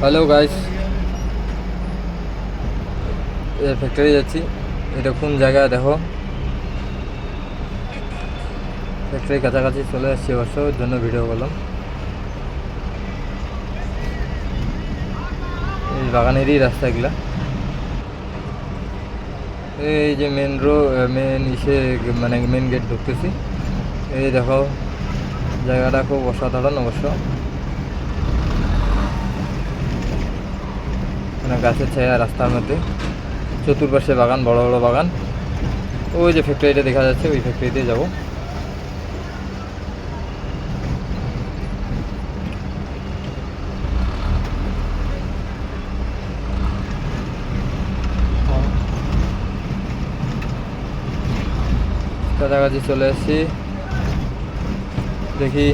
Hello guys factory যাচ্ছি। এটা কোন জায়গায় দেখো। ফ্যাক্টরির কাছাকাছি চলে এসেছি অবশ্য, ওর জন্য ভিডিও করলাম। এই বাগানেরই রাস্তা এগুলা। এই যে মেন রো মেন ইসে মানে মেন গেট ঢুকতেছি। এই দেখো, জায়গাটা খুব অসাধারণ অবশ্য। গাছের ছায়া রাস্তার মধ্যে। চতুর্পাশে বাগান, বড় বড় বাগান। ওই যে ফ্যাক্টরিটা দেখা যাচ্ছে, ওই ফ্যাক্টরিতে যাব। কাছাকাছি চলে এসেছি। দেখি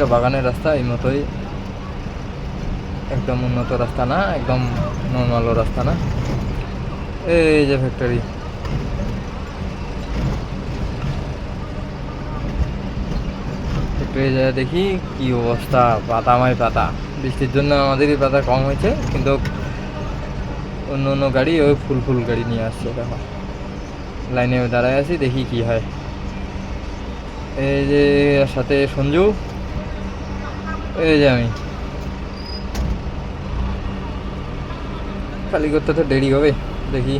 এগুলো বাগানের রাস্তা, এই মতোই একদম উন্নত রাস্তা না, একদম নর্মালও রাস্তা না। এই যে ফ্যাক্টরি ফ্যাক্টরি যায় দেখি কি অবস্থা পাতামাই পাতা। বৃষ্টির জন্য আমাদেরই পাতা কম হয়েছে, কিন্তু অন্য অন্য গাড়ি ওই ফুল ফুল গাড়ি নিয়ে আসছে, দেখো। লাইনে দাঁড়ায় আছি, দেখি কি হয়। এই যে, সাথে সঞ্জু। এই যে আমি। খালি করতে তো দেরি হবে দেখি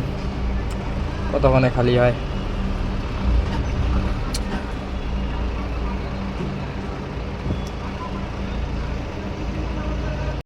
কতক্ষণে খালি হয়।